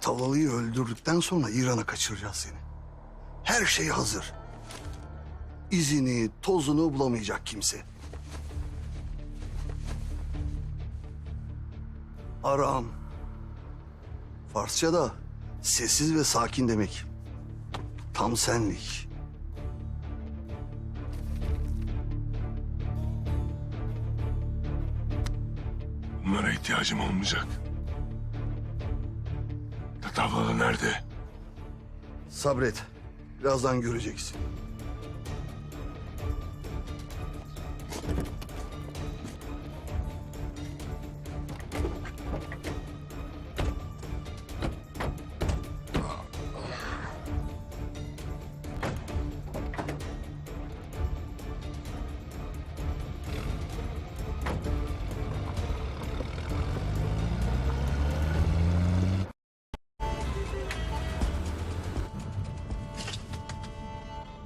Atavalı'yı öldürdükten sonra İran'a kaçıracağız seni. Her şey hazır. İzini, tozunu bulamayacak kimse. Aram. Farsça'da sessiz ve sakin demek. Tam senlik. Bunlara ihtiyacım olmayacak. Tatavlalı nerede? Sabret. Birazdan göreceksin.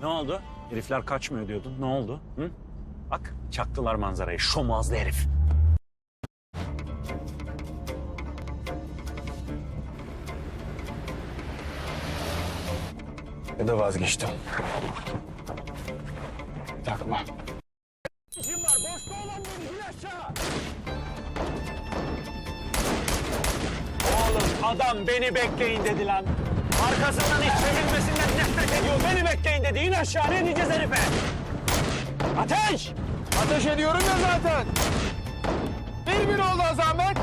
Ne oldu? Herifler kaçmıyor diyordun. Ne oldu? Hı? Bak çaktılar manzarayı. Şomazlı herif. Ya da vazgeçtim. Takma. İşim var. Boşta olan beni in aşağı. Oğlum adam beni bekleyin dedi lan. Arkasından hiç çevirmesinden nefret ediyor. Beni bekleyin dedi. İn aşağı. Ne diyeceğiz herife? Ateş! Ateş ediyorum ya zaten. Bir bir oldu Azamet.